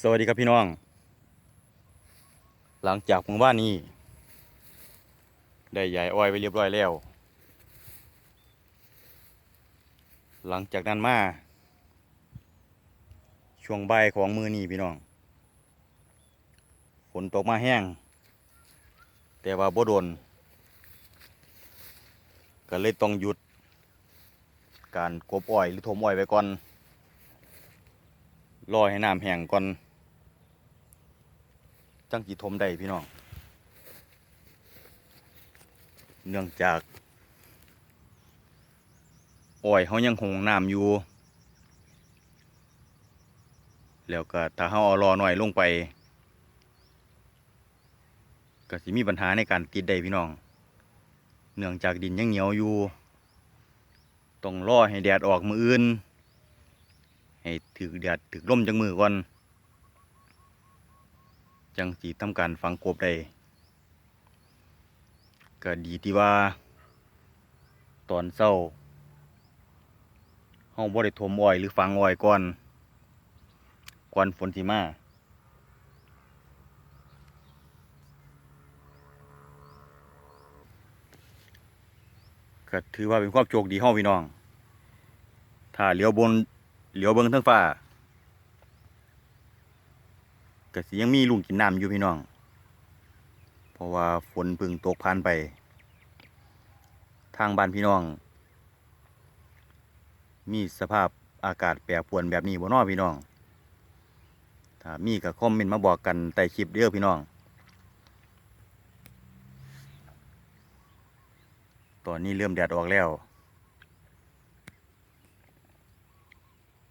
สวัสดีครับพี่น้อง หลังจากหมู่บ้านนี้ ได้ย้ายอ้อยไปเรียบร้อยแล้ว หลังจากนั้นมา ช่วงใบของมือนี้พี่น้อง ฝนตกมาแห้ง แต่ว่าบ่โดน ก็เลยต้องหยุด การกบอ้อยหรือถมอ้อยไว้ก่อนรอให้น้ำแห้งก่อน จังจีทมได้พี่น้อง เนื่องจากอ้อยเขายังคงน้ำอยู่ แล้วก็ถ้าเขาเอารอหน่อยลงไป ก็สิมีปัญหาในการติดได้พี่น้อง เนื่องจากดินยังเหนียวอยู่ ต้องรอให้แดดออกมืออื่น ให้ถือแดดถือลมจังมือก่อน จังสีทำการฝังกบได้ก็ดีที่ว่า ตอนเศร้าเฮาบ่ได้ถมอ้อยหรือฝังอ้อยก่อนก่อนฝนสิมาก็ถือว่าเป็นความโชคดีเฮาพี่น้อง ถ้าเหลียวบนเหลียวเบิ่งทั้งฟ้า ก็สิยังมีลุงกินน้ำอยู่พี่น้อง เพราะว่าฝนพึ่งตกผ่านไป ทางบ้านพี่น้อง มีสภาพอากาศแปรปรวนแบบนี้บ่นอพี่น้อง ถ้ามีก็คอมเมนต์มาบอกกันใต้คลิปเด้อพี่น้อง ตอนนี้เริ่มแดดออกแล้ว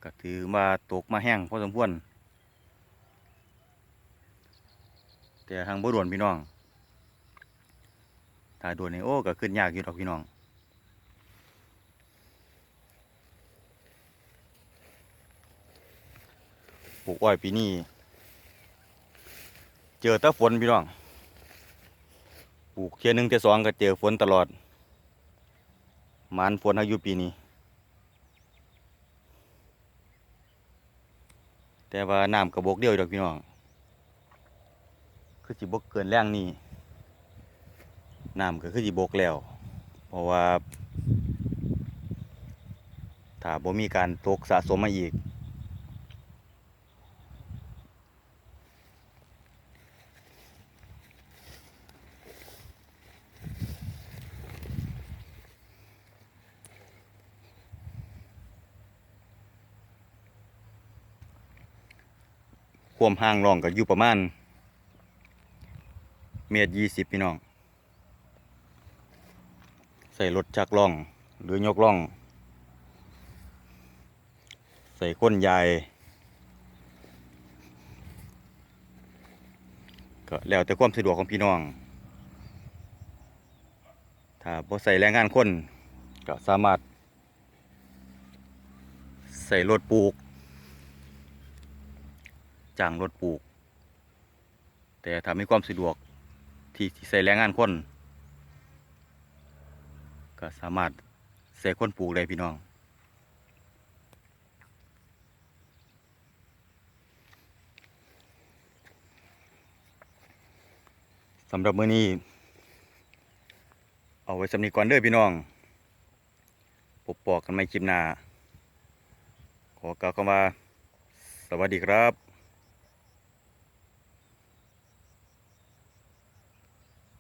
ก็ถือว่าตกมาแห้งพอสมควร แต่ทางบ่ด่วนพี่น้องถ้าด่วนนี่โอ้ก็ขึ้นยากอยู่ดอกพี่น้องปลูกอ้อยปีนี้เจอแต่ฝนพี่น้องปลูกเทียหนึ่งเทียสองก็เจอฝนตลอดหมานฝนอายุปีนี้ แต่ว่าน้ำกระบอกเดียวดอกพี่น้อง คือสิบกเกินแรงนี่น้ำก็คือสิบกแล้ว เพราะว่าถ้าบ่มีการตกสะสมมาอีก ความห่างร่องก็อยู่ประมาณ เมตรยี่สิบพี่น้อง ใส่รถจักล่อง หรือยกล่อง ใส่ก้นยายก็แล้วแต่ความสะดวกของพี่น้อง ถ้าบ่ใส่แรงงานคนก็สามารถ ใส่รถปลูกจ้างรถปลูก แต่ถ้ามีความสะดวก ที่ที่ใส่แรงงานคน ก็สามารถใส่คนปลูกได้พี่น้อง สำหรับมื้อนี้ เอาไว้สำนีก่อนเด้อพี่น้องปกปอกกันไม่คลิปหน้าขอกล่าวคำว่า สวัสดีครับ